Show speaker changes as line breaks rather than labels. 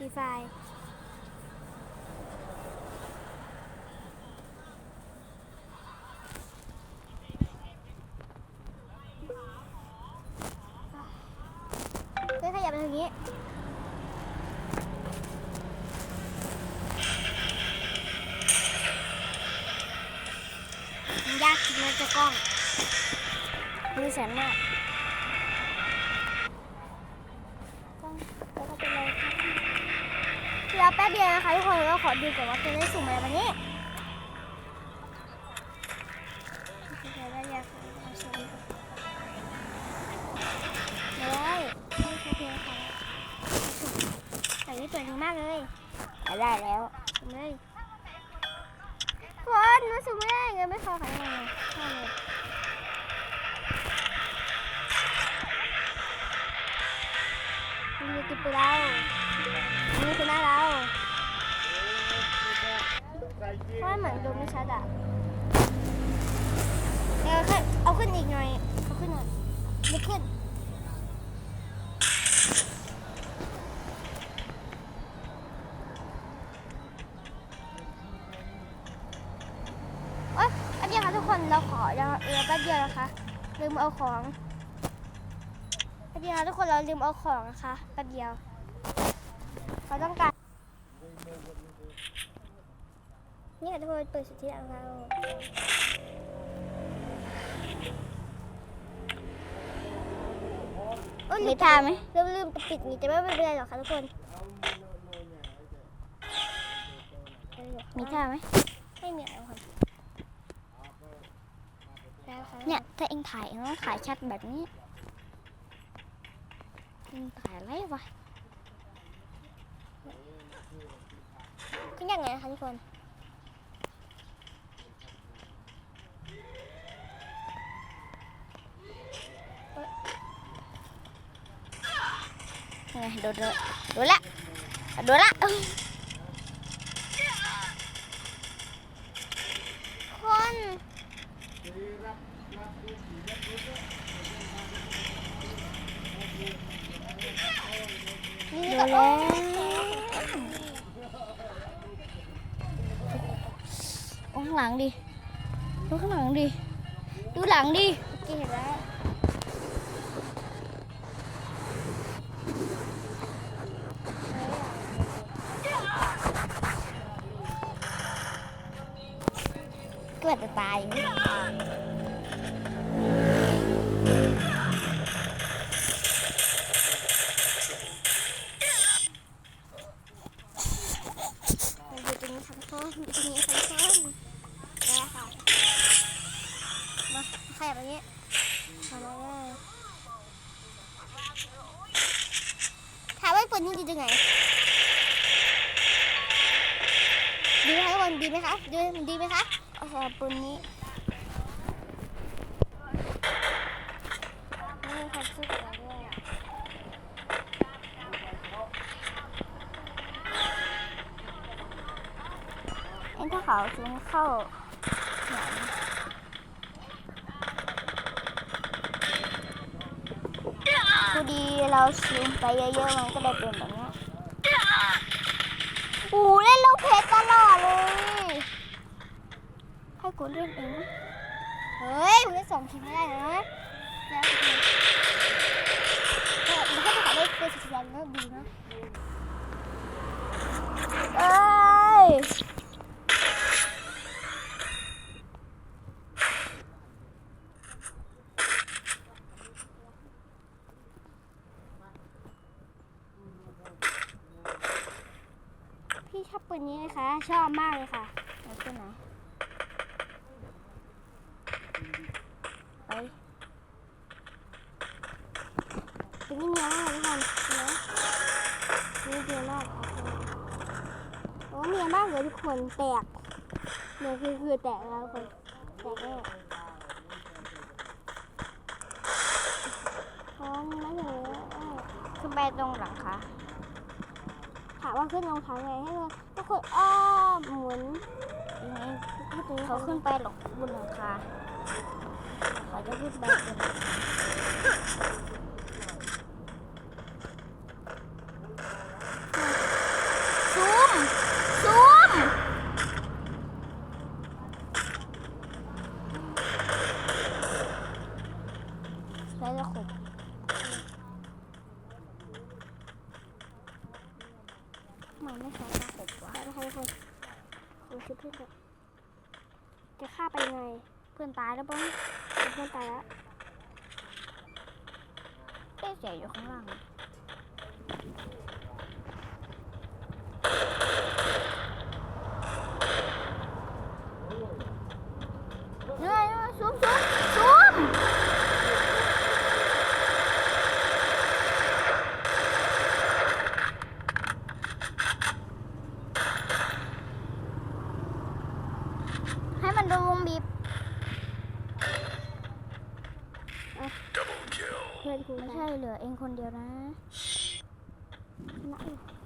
ฟรีไฟเฮ้ยขยับไปทางนี้ยากจริงนะเจะกล้องมือแสนมากกล้องแล้วก็เป็นไรครับ เดียวนะคะทุกคนเราขอดูก่อนว่าจะได้สุ่มอะไรวันนี้โอเคได้ยังค่ะเอาสุ่มก่อนเลยโอเคค่ะสุ่มแต่นี่เปิดดีมากเลยได้แล้วสุ่มเลยคนมันสุ่มไม่ได้เงินไม่พอค่ะยังไงเข้าเลยนี่คือตัวเรา เพราะมันเหมือนดูไม่ชัดอะเดี๋ยวขึ้นเอาขึ้นอีกหน่อย เอาขึ้นหน่อยไม่ขึ้น โอ๊ยแป๊บเดียวค่ะทุกคน เราขอเราเออแป๊บเดียวนะคะลืมเอาของแป๊บเดียวค่ะทุกคน เราลืมเอาของนะคะแป๊บเดียว เราต้องการ นี่ค่ะทุกคนเปิดสุดที่ของเราโอ้ย
มีท่าไหม
ลืมลืมปิดนี่แต่ไม่เป็นไรหรอกค่ะทุกคน
มีท่าไหม
ไม่มีอะไรค่ะแล้วค่ะ
เนี่ยถ้าเองถ่ายเองต้องถ่ายชัดแบบนี้เองถ่ายอะไรวะ
ขึ้นยังไงนะคะทุกคน
ยังไงโดนเลยโดนละโดนละ
คนนี่
โด
ก็
น
โอ้
แล้วโอ้ข้างหลังดิดูข้างหลังดิ ดูหลังดิ
เห็นแล้ว
เกิดจะตาย
อยู่ตรงนี้ค่ะทุกคนอยู่ตรงนี้ค่ะทุกคนได้ค่ะ มาขยับแบบนี้มาเลยถามว่าปืนนี่ดีจังไงไหน ดีไหมคะดีดีไหมคะ
โอ้โหปืนนี้
ไม่มีใครสู้กับเราด้วย
เอ็นถ้าเขาซูมเข้าหลังพอดีเราซูมไปเยอะๆมันก็เลยเป็นแบบนี้
โอ้เล่นลูกเพชรตลอดเลย
ให้กูเล่นเอง
เฮ้ยมึงได้สองทีไม่ได้นะแล้วเออมันก็จะขอได้เป็นสิบยันก็ดีนะ
เอ้ย
ชอบปืนนี้นะคะ ชอบมากเลยค่ะ
เอาขึ้นไหนไป
ปืนนี้เนียนมากทุกคนนะนี่เนียนมากโอ้เนียนมากเลยทุกคนแตกเนี่ยคือคือแตกแล้วคนแตกแน่อ๋อมันไม่ถึงแล้วอ้าว
ขึ้นไปตรงหลังคา
ถาม ว่าขึ้นลงทางไงให้มันทุกคนอ้อเหมื
อน
ยังไง
เขา
ขึ้
นไปหลบบนหลังคาเขาจะขึ้นไปบนหลังซูมซูม นไม่ใช่ตาขบวะ
ไปนะคะทุกคนขอชุดเพื่อนจะฆ่าไปไง
เพื่อนตายแล้วปะ
เพื่อนตายแล้ว
เอ๊ะเสียอยู่ข้างล่างเหนื่อยเหนื่อยซูมซูมซูมให้ มันโดนวงบีบ
เพื่อนกู
ไม่
นะ
ใช่เหลือเองคนเดียวนะ
นะ